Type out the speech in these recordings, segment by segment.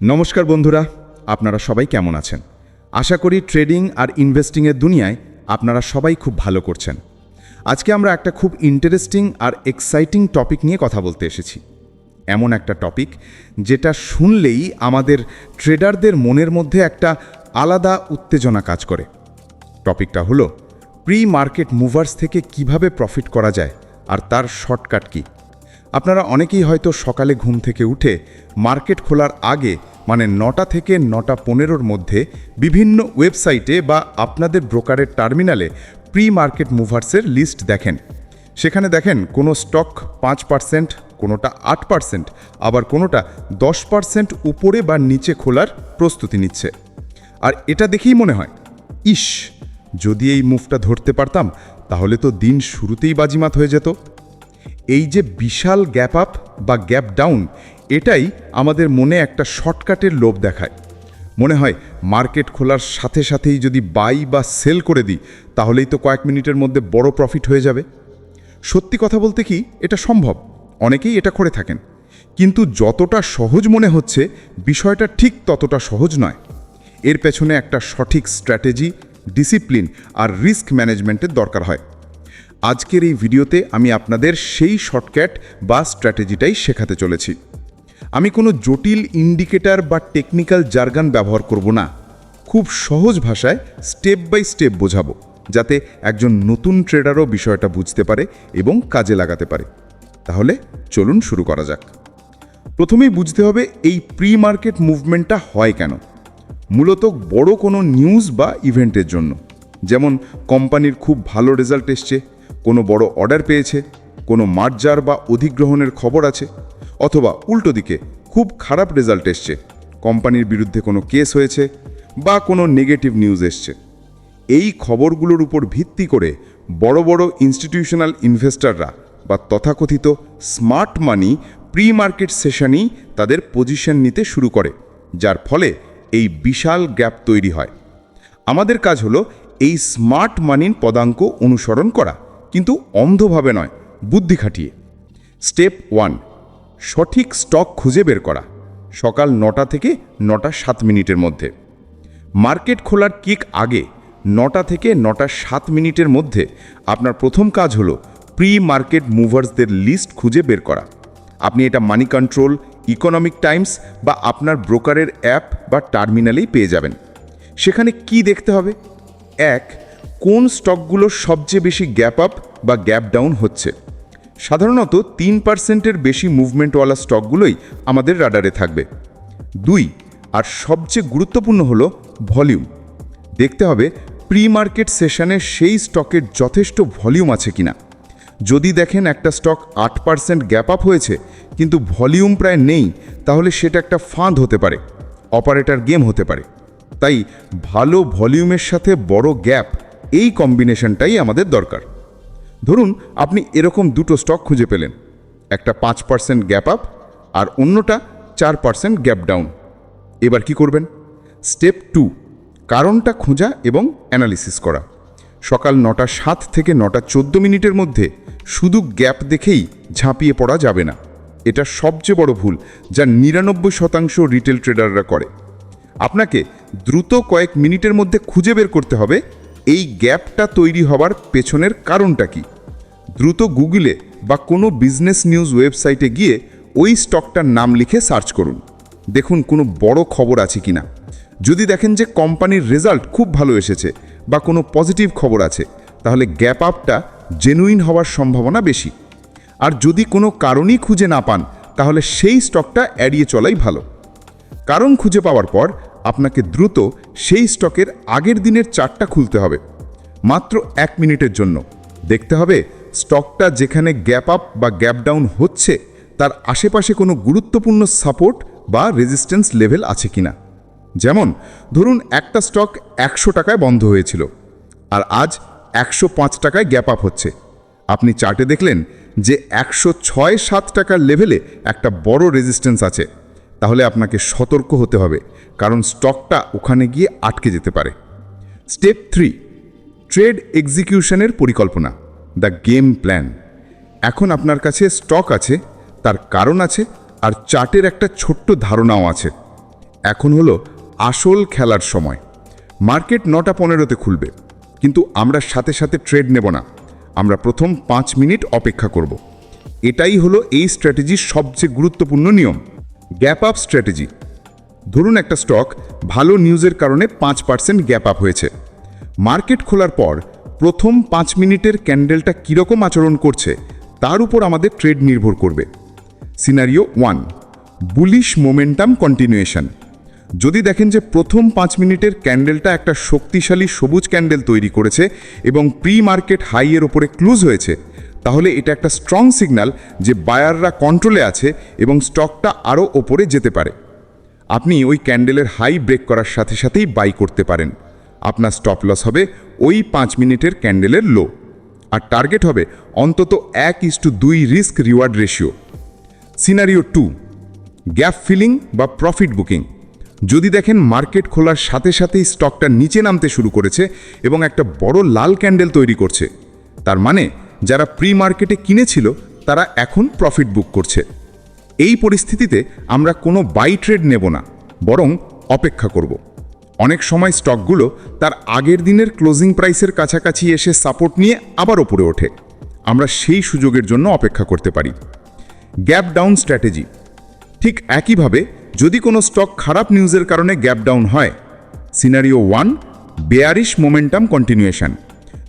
নমস্কার বন্ধুরা, আপনারা সবাই কেমন আছেন? আশা করি ট্রেডিং আর ইনভেস্টিংয়ের দুনিয়ায় আপনারা সবাই খুব ভালো করছেন। আজকে আমরা একটা খুব ইন্টারেস্টিং আর এক্সাইটিং টপিক নিয়ে কথা বলতে এসেছি। এমন একটা টপিক যেটা শুনলেই আমাদের ট্রেডারদের মনের মধ্যে একটা আলাদা উত্তেজনা কাজ করে। টপিকটা হলো প্রি মার্কেট মুভার্স থেকে কীভাবে প্রফিট করা যায় আর তার শর্টকাট কি? আপনারা অনেকেই হয়তো সকালে ঘুম থেকে উঠে মার্কেট খোলার আগে মানে নটা থেকে নটা পনেরোর মধ্যে বিভিন্ন ওয়েবসাইটে বা আপনাদের ব্রোকারের টার্মিনালে প্রি মার্কেট মুভার্সের লিস্ট দেখেন। সেখানে দেখেন কোনো স্টক পাঁচ পার্সেন্ট, কোনোটা আট পার্সেন্ট, আবার কোনোটা দশ পার্সেন্ট উপরে বা নিচে খোলার প্রস্তুতি নিচ্ছে। আর এটা দেখেই মনে হয়, ইস, যদি এই মুভটা ধরতে পারতাম, তাহলে তো দিন শুরুতেই বাজিমাত হয়ে যেত। এই যে বিশাল গ্যাপ আপ বা গ্যাপ ডাউন, এটাই আমাদের মনে একটা শর্টকাটের লোভ দেখায়। মনে হয় মার্কেট খোলার সাথে সাথেই যদি বাই বা সেল করে দিই, তাহলেই তো কয়েক মিনিটের মধ্যে বড় প্রফিট হয়ে যাবে। সত্যি কথা বলতে কি, এটা সম্ভব। অনেকেই এটা করে থাকেন। কিন্তু যতটা সহজ মনে হচ্ছে, বিষয়টা ঠিক ততটা সহজ নয়। এর পেছনে একটা সঠিক স্ট্র্যাটেজি, ডিসিপ্লিন আর রিস্ক ম্যানেজমেন্টের দরকার হয়। আজকের এই ভিডিওতে আমি আপনাদের সেই শর্টকাট বা স্ট্র্যাটেজিটাই শেখাতে চলেছি। আমি কোনো জটিল ইন্ডিকেটর বা টেকনিক্যাল জার্গান ব্যবহার করব না। খুব সহজ ভাষায় স্টেপ বাই স্টেপ বোঝাবো, যাতে একজন নতুন ট্রেডারও বিষয়টা বুঝতে পারে এবং কাজে লাগাতে পারে। তাহলে চলুন শুরু করা যাক। প্রথমেই বুঝতে হবে এই প্রি মার্কেট মুভমেন্টটা হয় কেন। মূলত বড় কোনো নিউজ বা ইভেন্টের জন্য। যেমন কোম্পানির খুব ভালো রেজাল্ট এসছে কোনো বড় অর্ডার পেয়েছে, কোনো মার্জার বা অধিগ্রহণের খবর আছে, অথবা উল্টো দিকে খুব খারাপ রেজাল্ট এসছে, কোম্পানির বিরুদ্ধে কোনো কেস হয়েছে বা কোনো নেগেটিভ নিউজ এসছে। এই খবরগুলোর উপর ভিত্তি করে বড় বড় ইনস্টিটিউশনাল ইনভেস্টররা বা তথাকথিত স্মার্ট মানি প্রি মার্কেট সেশনেই তাদের পজিশন নিতে শুরু করে, যার ফলে এই বিশাল গ্যাপ তৈরি হয়। আমাদের কাজ হলো এই স্মার্ট মানির পদাঙ্ক অনুসরণ করা। কিন্তু অন্ধভাবে নয়, বুদ্ধি খাটিয়ে। স্টেপ ওয়ান, সঠিক স্টক খুঁজে বের করা। সকাল নটা থেকে নটা সাত মিনিটের মধ্যে। মার্কেট খোলার কিক আগে, নটা থেকে নটা সাত মিনিটের মধ্যে আপনার প্রথম কাজ হলো প্রি মার্কেট মুভার্সদের লিস্ট খুঁজে বের করা। আপনি এটা মানি কন্ট্রোল ইকোনমিক টাইমস বা আপনার ব্রোকারের অ্যাপ বা টার্মিনালেই পেয়ে যাবেন। সেখানে কি দেখতে হবে? এক কোন স্টকগুলোর সবচেয়ে বেশি গ্যাপ আপ বা গ্যাপ ডাউন হচ্ছে? সাধারণত তিন পার্সেন্টের বেশি মুভমেন্টওয়ালা স্টকগুলোই আমাদের রাডারে থাকবে। দুই, আর সবচেয়ে গুরুত্বপূর্ণ হলো ভলিউম। দেখতে হবে প্রি মার্কেট সেশনে সেই স্টকের যথেষ্ট ভলিউম আছে কিনা। যদি দেখেন একটা স্টক আট পার্সেন্ট গ্যাপ আপ হয়েছে, কিন্তু ভলিউম প্রায় নেই, তাহলে সেটা একটা ফাঁদ হতে পারে, অপারেটর গেম হতে পারে। তাই ভালো ভলিউমের সাথে বড় গ্যাপ এই কম্বিনেশনটাই আমাদের দরকার। ধরুন, আপনি এরকম দুটো স্টক খুঁজে পেলেন। একটা পাঁচ পার্সেন্ট গ্যাপ আপ আর অন্যটা চার পার্সেন্ট গ্যাপ ডাউন এবার কি করবেন? স্টেপ টু কারণটা খোঁজা এবং অ্যানালিসিস করা। সকাল নটা সাত থেকে নটা চোদ্দ মিনিটের মধ্যে শুধু গ্যাপ দেখেই ঝাঁপিয়ে পড়া যাবে না। এটা সবচেয়ে বড় ভুল যা নিরানব্বই শতাংশ রিটেল ট্রেডাররা করে। আপনাকে দ্রুত কয়েক মিনিটের মধ্যে খুঁজে বের করতে হবে এই গ্যাপটা তৈরি হবার পেছনের কারণটা কি? দ্রুত গুগলে বা কোনো বিজনেস নিউজ ওয়েবসাইটে গিয়ে ওই স্টকটার নাম লিখে সার্চ করুন। দেখুন কোনো বড় খবর আছে কিনা। যদি দেখেন যে কোম্পানির রেজাল্ট খুব ভালো এসেছে বা কোনো পজিটিভ খবর আছে, তাহলে গ্যাপ আপটা জেনুইন হওয়ার সম্ভাবনা বেশি। আর যদি কোনো কারণই খুঁজে না পান, তাহলে সেই স্টকটা এড়িয়ে চলাই ভালো। কারণ খুঁজে পাওয়ার পর আপনাকে দ্রুত সেই স্টকের আগের দিনের চার্টটা খুলতে হবে। মাত্র এক মিনিটের জন্য। দেখতে হবে, স্টকটা যেখানে গ্যাপ আপ বা গ্যাপ ডাউন হচ্ছে, তার আশেপাশে কোনো গুরুত্বপূর্ণ সাপোর্ট বা রেজিস্ট্যান্স লেভেল আছে কিনা। যেমন, ধরুন একটা স্টক একশো টাকায় বন্ধ হয়েছিল, আর আজ একশো পাঁচ টাকায় গ্যাপ আপ হচ্ছে। আপনি চার্টে দেখলেন যে একশো ছয় সাত টাকার লেভেলে একটা বড় রেজিস্ট্যান্স আছে। তাহলে আপনাকে সতর্ক হতে হবে, কারণ স্টকটা ওখানে গিয়ে আটকে যেতে পারে। স্টেপ থ্রি, ট্রেড এক্সিকিউশনের পরিকল্পনা, দ্য গেম প্ল্যান। এখন আপনার কাছে স্টক আছে, তার কারণ আছে, আর চার্টের একটা ছোট্ট ধারণাও আছে। এখন হলো আসল খেলার সময়। মার্কেট নটা পনেরোতে খুলবে, কিন্তু আমরা সাথে সাথে ট্রেড নেব না। আমরা প্রথম পাঁচ মিনিট অপেক্ষা করব। এটাই হলো এই স্ট্র্যাটেজির সবচেয়ে গুরুত্বপূর্ণ নিয়ম। Gap up strategy. ধরুন একটা স্টক ভালো নিউজের কারণে পাঁচ পার্সেন্ট গ্যাপ আপ হয়েছে। মার্কেট খোলার পর প্রথম পাঁচ মিনিটের ক্যান্ডেলটা কীরকম আচরণ করছে তার উপর আমাদের ট্রেড নির্ভর করবে। Scenario one, bullish momentum continuation. যদি দেখেন যে প্রথম পাঁচ মিনিটের ক্যান্ডেলটা একটা শক্তিশালী সবুজ ক্যান্ডেল তৈরি করেছে এবং প্রি মার্কেট হাইয়ের ওপরে ক্লোজ হয়েছে তাহলে এটা একটা স্ট্রং সিগন্যাল যে বায়াররা কন্ট্রোলে আছে এবং স্টকটা আরও ওপরে যেতে পারে। আপনি ওই ক্যান্ডেলের হাই ব্রেক করার সাথে সাথেই বাই করতে পারেন। আপনার স্টপ লস হবে ওই পাঁচ মিনিটের ক্যান্ডেলের লো আর টার্গেট হবে অন্তত এক ইস টু দুই risk reward ratio scenario two gap filling বা প্রফিট বুকিং যদি দেখেন মার্কেট খোলার সাথে সাথেই স্টকটা নিচে নামতে শুরু করেছে এবং একটা বড় লাল ক্যান্ডেল তৈরি করছে। তার মানে যারা প্রি মার্কেটে কিনেছিল, তারা এখন প্রফিট বুক করছে। এই পরিস্থিতিতে আমরা কোনো বাই ট্রেড নেব না, বরং অপেক্ষা করব। অনেক সময় স্টকগুলো তার আগের দিনের ক্লোজিং প্রাইসের কাছাকাছি এসে সাপোর্ট নিয়ে আবার ওপরে ওঠে। আমরা সেই সুযোগের জন্য অপেক্ষা করতে পারি। গ্যাপ ডাউন স্ট্র্যাটেজি ঠিক একইভাবে যদি কোনো স্টক খারাপ নিউজের কারণে গ্যাপ ডাউন হয় scenario one bearish momentum continuation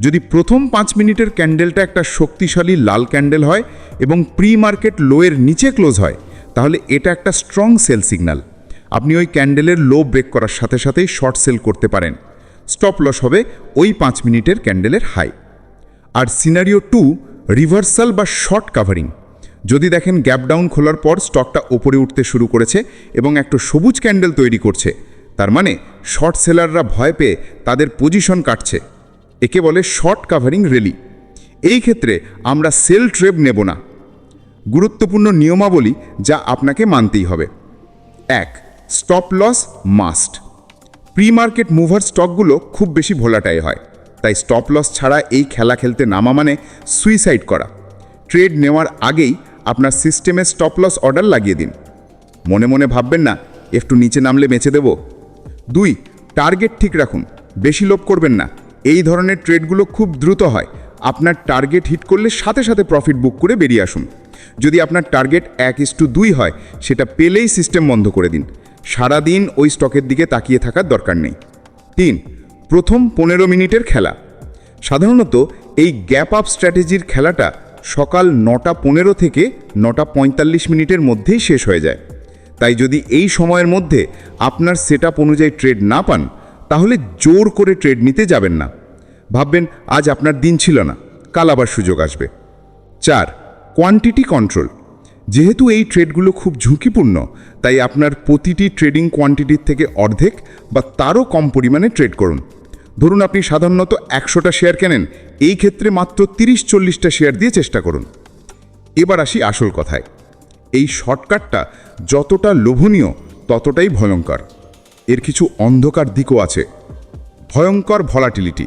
যদি প্রথম পাঁচ মিনিটের ক্যান্ডেলটা একটা শক্তিশালী লাল ক্যান্ডেল হয় এবং প্রি মার্কেট লোয়ের নিচে ক্লোজ হয়, তাহলে এটা একটা স্ট্রং সেল সিগন্যাল। আপনি ওই ক্যান্ডেলের লো ব্রেক করার সাথে সাথেই শর্ট সেল করতে পারেন। স্টপ লস হবে ওই পাঁচ মিনিটের ক্যান্ডেলের হাই। আর সিনারিও টু, রিভার্সাল বা শর্ট কাভারিং। যদি দেখেন গ্যাপ ডাউন খোলার পর স্টকটা ওপরে উঠতে শুরু করেছে এবং একটা সবুজ ক্যান্ডেল তৈরি করছে, তার মানে শর্ট সেলাররা ভয় পেয়ে তাদের পজিশন কাটছে। একে বলে শর্ট কাভারিং রেলি। এই ক্ষেত্রে আমরা সেল ট্রেব নেব না। গুরুত্বপূর্ণ নিয়মাবলী যা আপনাকে মানতেই হবে। এক, stop loss must. Pre market mover স্টকগুলো খুব বেশি ভোলাটাই হয়। তাই স্টপ লস ছাড়া এই খেলা খেলতে নামা মানে সুইসাইড করা। ট্রেড নেওয়ার আগেই আপনার সিস্টেমে স্টপ লস অর্ডার লাগিয়ে দিন। মনে মনে ভাববেন না, একটু নিচে নামলে বেঁচে দেব। দুই, টার্গেট ঠিক রাখুন। বেশি লোভ করবেন না। এই ধরনের ট্রেডগুলো খুব দ্রুত হয়। আপনার টার্গেট হিট করলে সাথে সাথে প্রফিট বুক করে বেরিয়ে আসুন। যদি আপনার টার্গেট এক ইস টু দুই হয়, সেটা পেলেই সিস্টেম বন্ধ করে দিন। সারাদিন ওই স্টকের দিকে তাকিয়ে থাকার দরকার নেই। তিন, প্রথম পনেরো মিনিটের খেলা। সাধারণত এই গ্যাপ আপ স্ট্র্যাটেজির খেলাটা সকাল নটা পনেরো থেকে নটা পঁয়তাল্লিশ মিনিটের মধ্যেই শেষ হয়ে যায়। তাই যদি এই সময়ের মধ্যে আপনার সেট আপ অনুযায়ী ট্রেড না পান, তাহলে জোর করে ট্রেড নিতে যাবেন না। ভাববেন, আজ আপনার দিন ছিল না, কাল আবার সুযোগ আসবে। চার কোয়ান্টিটি কন্ট্রোল যেহেতু এই ট্রেডগুলো খুব ঝুঁকিপূর্ণ, তাই আপনার প্রতিটি ট্রেডিং কোয়ান্টিটির থেকে অর্ধেক বা তারও কম পরিমাণে ট্রেড করুন। ধরুন আপনি সাধারণত একশোটা শেয়ার কেনেন, এই ক্ষেত্রে মাত্র তিরিশ চল্লিশটা শেয়ার দিয়ে চেষ্টা করুন। এবার আসি আসল কথায়। এই শর্টকাটটা যতটা লোভনীয়, ততটাই ভয়ঙ্কর। এর কিছু অন্ধকার দিকও আছে। ভয়ঙ্কর ভলাটিলিটি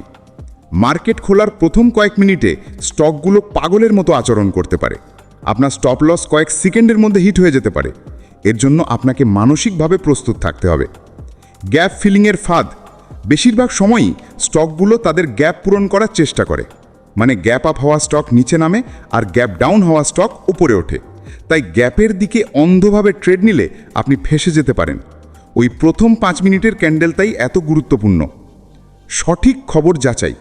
মার্কেট খোলার প্রথম কয়েক মিনিটে স্টকগুলো পাগলের মতো আচরণ করতে পারে। আপনার স্টপ লস কয়েক সেকেন্ডের মধ্যে হিট হয়ে যেতে পারে। এর জন্য আপনাকে মানসিকভাবে প্রস্তুত থাকতে হবে। গ্যাপ ফিলিংয়ের ফাঁদ। বেশিরভাগ সময়ই স্টকগুলো তাদের গ্যাপ পূরণ করার চেষ্টা করে। মানে গ্যাপ আপ হওয়া স্টক নিচে নামে আর গ্যাপ ডাউন হওয়া স্টক উপরে ওঠে। তাই গ্যাপের দিকে অন্ধভাবে ট্রেড নিলে আপনি ফেসে যেতে পারেন। ওই প্রথম পাঁচ মিনিটের ক্যান্ডেল তাই এত গুরুত্বপূর্ণ। সঠিক খবর যাচাই।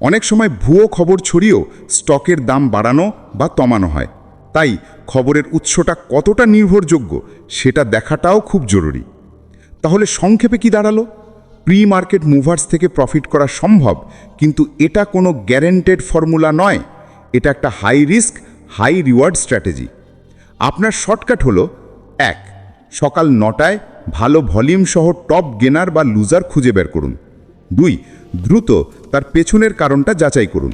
অনেক সময় ভুয়ো খবর ছড়িয়েও স্টকের দাম বাড়ানো বা তমানো হয়। তাই খবরের উৎসটা কতটা নির্ভরযোগ্য সেটা দেখাটাও খুব জরুরি। তাহলে সংক্ষেপে কি দাঁড়াল? প্রি মার্কেট মুভার্স থেকে প্রফিট করা সম্ভব, কিন্তু এটা কোনো গ্যারেন্টেড ফর্মুলা নয়। এটা একটা high risk, high reward strategy. আপনার শর্টকাট হলো, এক, সকাল নটায় ভালো ভলিউম সহ টপ গেনার বা লুজার খুঁজে বের করুন। দুই, দ্রুত তার পেছনের কারণটা যাচাই করুন।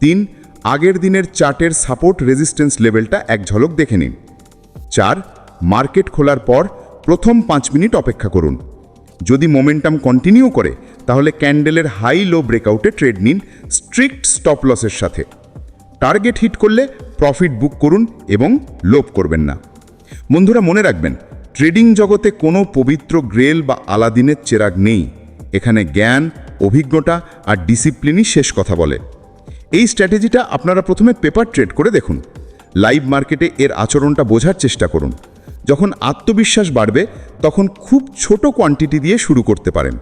তিন, আগের দিনের চার্টের সাপোর্ট রেজিস্ট্যান্স লেভেলটা এক ঝলক দেখে নিন। চার, মার্কেট খোলার পর প্রথম পাঁচ মিনিট অপেক্ষা করুন। যদি মোমেন্টাম কন্টিনিউ করে, তাহলে ক্যান্ডেলের হাই লো ব্রেকআউটে ট্রেড নিন স্ট্রিক্ট স্টপ লসের সাথে। টার্গেট হিট করলে প্রফিট বুক করুন এবং লোভ করবেন না। বন্ধুরা মনে রাখবেন, ট্রেডিং জগতে কোনো পবিত্র গ্রেল বা আলাদিনের চেরাগ নেই। এখানে জ্ঞান, অভিজ্ঞতা আর ডিসিপ্লিনই শেষ কথা বলে। এই স্ট্র্যাটেজিটা আপনারা প্রথমে পেপার ট্রেড করে দেখুন। লাইভ মার্কেটে এর আচরণটা বোঝার চেষ্টা করুন। যখন আত্মবিশ্বাস বাড়বে, তখন খুব ছোট কোয়ান্টিটি দিয়ে শুরু করতে পারেন।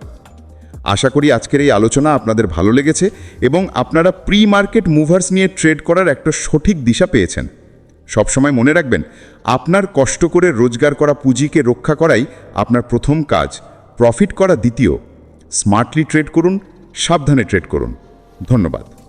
আশা করি আজকের এই আলোচনা আপনাদের ভালো লেগেছে এবং আপনারা প্রি মার্কেট মুভার্স নিয়ে ট্রেড করার একটা সঠিক দিশা পেয়েছেন। সবসময় মনে রাখবেন, আপনার কষ্ট করে রোজগার করা পুঁজিকে রক্ষা করাই আপনার প্রথম কাজ প্রফিট করা দ্বিতীয়। স্মার্টলি ট্রেড করুন সাবধানে ট্রেড করুন। ধন্যবাদ।